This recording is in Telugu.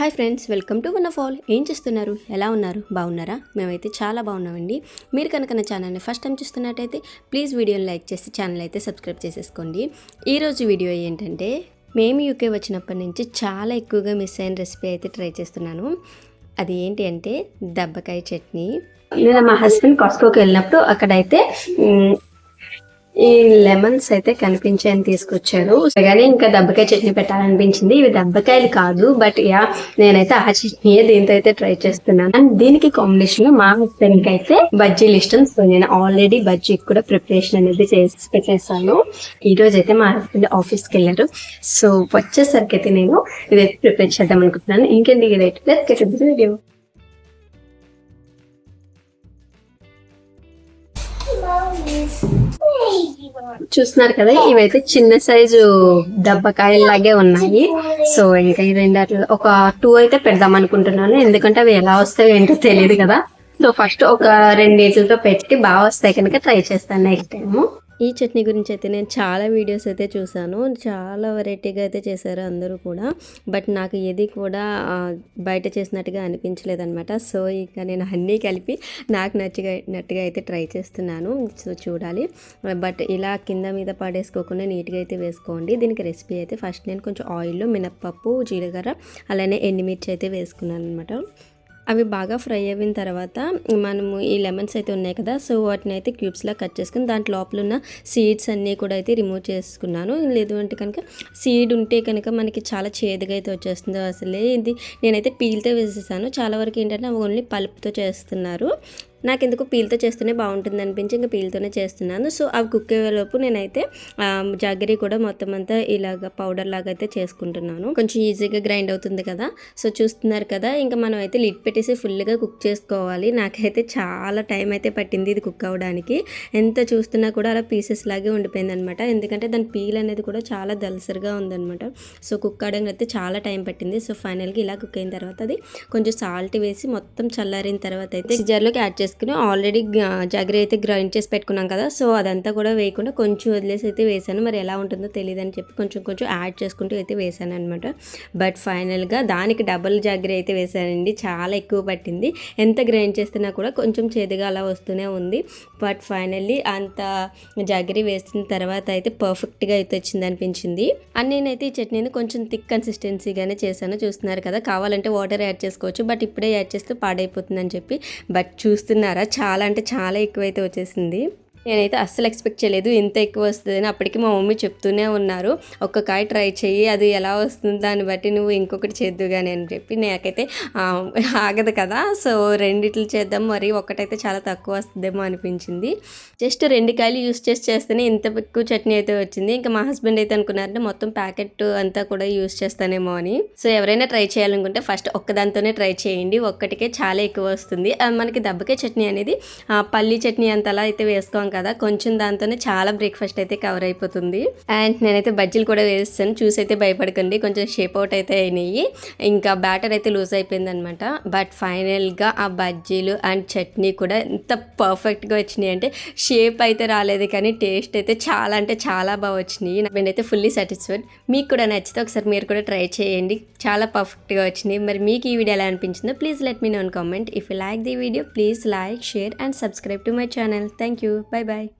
Hi friends welcome to one of all ఏం చేస్తున్నారు? ఎలా ఉన్నారు? బాగున్నారా? మేమైతే చాలా బాగున్నామండి. మీరు కనుక నా ఛానల్ని ఫస్ట్ టైం చూస్తున్నట్టయితే ప్లీజ్ వీడియోని లైక్ చేసి ఛానల్ అయితే సబ్స్క్రైబ్ చేసేసుకోండి. ఈరోజు వీడియో ఏంటంటే మేము యూకే వచ్చినప్పటి నుంచి చాలా ఎక్కువగా మిస్ అయిన రెసిపీ అయితే ట్రై చేస్తున్నాను. అది ఏంటి అంటే దెబ్బకాయ చట్నీ. నేను మా హస్బెండ్ కాస్కోకి వెళ్ళినప్పుడు అక్కడైతే ఈ లెమన్స్ అయితే కనిపించాయని తీసుకొచ్చారు. కానీ ఇంకా దెబ్బకాయ చట్నీ పెట్టాలనిపించింది. ఇవి దెబ్బకాయలు కాదు బట్ యా నేనైతే ఆ చట్నీయే దీంతో అయితే ట్రై చేస్తున్నాను. అండ్ దీనికి కాంబినేషన్లో మా హస్బెండ్కి అయితే బజ్జీలు ఇష్టం సో నేను ఆల్రెడీ బజ్జీకి కూడా ప్రిపరేషన్ అనేది చేసి పెట్టేసాను ఈ రోజు అయితే మా హస్బెండ్ ఆఫీస్కి వెళ్ళారు సో వచ్చేసరికి అయితే నేను ఇదైతే ప్రిపేర్ చేద్దాం అనుకుంటున్నాను. ఇంకేంటి ఇదైతే వీడియో చూస్తున్నారు కదా ఇవైతే చిన్న సైజు దెబ్బకాయలాగే ఉన్నాయి. సో ఇంకా ఈ రెండు ఒక టూ అయితే పెడదాం అనుకుంటున్నాను. ఎందుకంటే అవి ఎలా వస్తాయో ఏంటో తెలియదు కదా. సో ఫస్ట్ ఒక రెండింటితో పెట్టి బాగా వస్తాయి కనుక ట్రై చేస్తాను నెక్స్ట్ టైము. ఈ చట్నీ గురించి అయితే నేను చాలా వీడియోస్ అయితే చూశాను. చాలా వెరైటీగా అయితే చేశారు అందరూ కూడా. బట్ నాకు ఏది కూడా బయట చేసినట్టుగా అనిపించలేదనమాట సో ఇక నేను అన్నీ కలిపి నాకు నచ్చినట్టుగా అయితే ట్రై చేస్తున్నాను. సో చూడాలి. బట్ ఇలా కింద మీద పడేసుకోకుండా నీట్గా అయితే వేసుకోండి. దీనికి రెసిపీ అయితే ఫస్ట్ నేను కొంచెం ఆయిల్లో మినప్పప్పు జీలకర్ర అలానే ఎండుమిర్చి అయితే వేసుకున్నాను అనమాట అవి బాగా ఫ్రై అయిన తర్వాత మనము ఈ లెమన్స్ అయితే ఉన్నాయి కదా సో వాటిని అయితే క్యూబ్స్లా కట్ చేసుకుని దాంట్లో లోపల ఉన్న సీడ్స్ అన్నీ కూడా అయితే రిమూవ్ చేసుకున్నాను. లేదు అంటే కనుక సీడ్ ఉంటే కనుక మనకి చాలా చేదుగా అయితే వచ్చేస్తుందో అసలే ఇది నేనైతే పీల్తో వేసేసాను. చాలా వరకు ఏంటంటే ఓన్లీ పల్ప్తో చేస్తున్నారు. నాకు ఎందుకు పీల్తో చేస్తూనే బాగుంటుంది అనిపించి ఇంకా పీల్తోనే చేస్తున్నాను. సో అవి కుక్ అయ్యేలోపు నేనైతే జాగరీ కూడా మొత్తం అంతా ఇలాగ పౌడర్ లాగా అయితే చేసుకుంటున్నాను. కొంచెం ఈజీగా గ్రైండ్ అవుతుంది కదా. సో చూస్తున్నారు కదా ఇంకా మనం అయితే లిడ్ పెట్టేసి ఫుల్గా కుక్ చేసుకోవాలి. నాకైతే చాలా టైం అయితే పట్టింది ఇది కుక్ అవ్వడానికి. ఎంత చూస్తున్నా కూడా అలా పీసెస్ లాగే ఉండిపోయింది అనమాట ఎందుకంటే దాని పీల్ అనేది కూడా చాలా దలసరిగా ఉందన్నమాట సో కుక్ అవడానికి అయితే చాలా టైం పట్టింది. సో ఫైనల్గా ఇలా కుక్ అయిన తర్వాత అది కొంచెం సాల్ట్ వేసి మొత్తం చల్లారిన తర్వాత అయితే సిజర్లోకి యాడ్ వేసుకుని ఆల్రెడీ జగరి అయితే గ్రైండ్ చేసి పెట్టుకున్నాం కదా సో అదంతా కూడా వేయకుండా కొంచెం వదిలేసి అయితే వేసాను. మరి ఎలా ఉంటుందో తెలియదు అని చెప్పి కొంచెం కొంచెం యాడ్ చేసుకుంటూ అయితే వేసాను అనమాట బట్ ఫైనల్గా దానికి డబుల్ జాగరి అయితే వేసానండి. చాలా ఎక్కువ పట్టింది. ఎంత గ్రైండ్ చేస్తున్నా కూడా కొంచెం చేదుగా అలా వస్తూనే ఉంది. బట్ ఫైనల్లీ అంత జాగరి వేసిన తర్వాత అయితే పర్ఫెక్ట్గా అయితే వచ్చింది అనిపించింది. అండ్ నేనైతే ఈ చట్నీని కొంచెం థిక్ కన్సిస్టెన్సీగానే చేశాను. చూస్తున్నారు కదా కావాలంటే వాటర్ యాడ్ చేసుకోవచ్చు. బట్ ఇప్పుడే యాడ్ చేస్తే పాడైపోతుందని చెప్పి. బట్ చూస్తున్న చాలా అంటే చాలా ఎక్కువైతే వచ్చేసింది. నేనైతే అస్సలు ఎక్స్పెక్ట్ చేయలేదు. ఇంత ఎక్కువ వస్తుందని అప్పటికి మా మమ్మీ చెప్తూనే ఉన్నారు. ఒక్క కాయ ట్రై చెయ్యి అది ఎలా వస్తుంది? దాన్ని బట్టి నువ్వు ఇంకొకటి చేద్దుగానే అని చెప్పి నాకైతే ఆగదు కదా. సో రెండిట్లు చేద్దాం. మరి ఒకటైతే చాలా తక్కువ వస్తుందేమో అనిపించింది. జస్ట్ రెండు కాయలు యూస్ చేసి చేస్తేనే ఇంత ఎక్కువ చట్నీ అయితే వచ్చింది. ఇంకా మా హస్బెండ్ అయితే అనుకున్నారంటే మొత్తం ప్యాకెట్ అంతా కూడా యూస్ చేస్తానేమో అని. సో ఎవరైనా ట్రై చేయాలనుకుంటే ఫస్ట్ ఒక్కదాంతోనే ట్రై చేయండి. ఒక్కటికే చాలా ఎక్కువ వస్తుంది. మనకి దెబ్బకాయ చట్నీ అనేది పల్లీ పల్లి చట్నీ అంతలా అయితే వేసుకోం కదా కొంచెం దాంతోనే చాలా బ్రేక్ఫాస్ట్ అయితే కవర్ అయిపోతుంది. అండ్ నేనైతే బజ్జీలు కూడా వేస్తాను చూసి అయితే భయపడకండి కొంచెం షేప్ అవుట్ అయితే అయినాయి. ఇంకా బ్యాటర్ అయితే లూజ్ అయిపోయింది అనమాట బట్ ఫైనల్గా ఆ బజ్జీలు అండ్ చట్నీ కూడా ఎంత పర్ఫెక్ట్గా వచ్చినాయి. అంటే షేప్ అయితే రాలేదు కానీ టేస్ట్ అయితే చాలా అంటే చాలా బాగా వచ్చినాయి. నేనైతే ఫుల్లీ సాటిస్ఫైడ్ మీకు కూడా నచ్చితే ఒకసారి మీరు కూడా ట్రై చేయండి. చాలా పర్ఫెక్ట్గా వచ్చినాయి. మరి మీకు ఈ వీడియో ఎలా అనిపించిందో please let me know comment if you like the video please like share and subscribe to my channel thank you bye Bye bye.